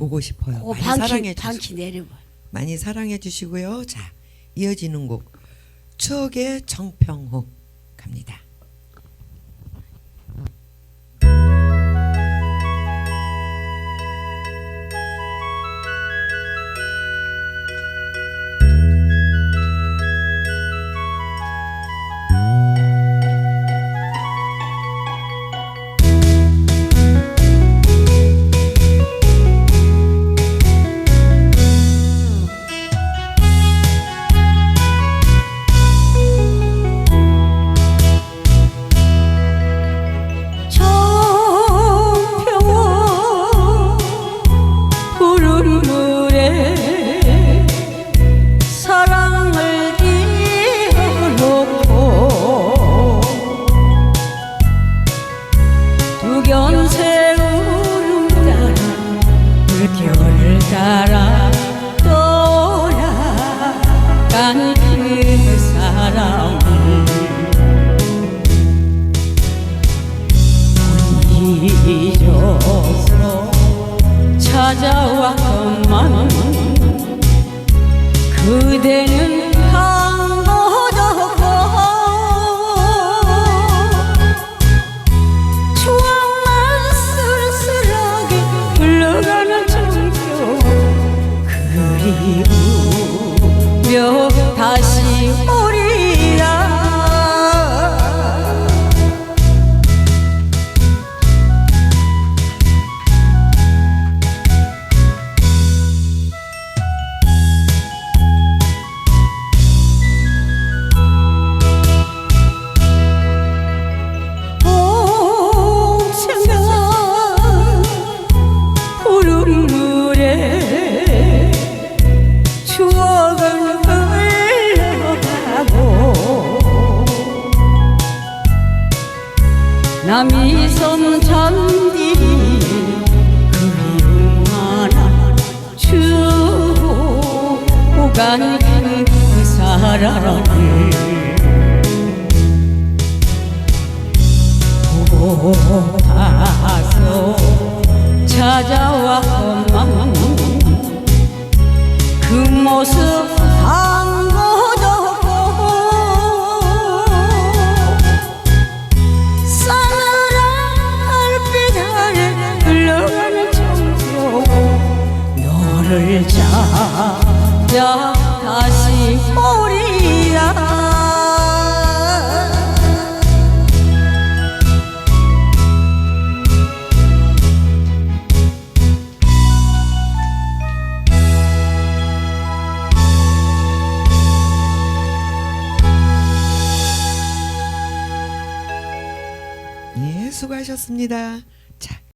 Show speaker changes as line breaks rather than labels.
보고 싶어요.
오,
많이 사랑해
방키 내려봐.
많이 사랑해 주시고요. 자, 이어지는 곡 추억의 정평호 갑니다.
물결 따라 떠나간 그 사랑을 잊어서 찾아왔건만 그대는 남이 섬 잠들이 그리움 하나 주고 간 그 사랑을 보아서 찾아왔건만 그 모습 너를 찾아 다시 오리라
예, 수고하셨습니다. 자,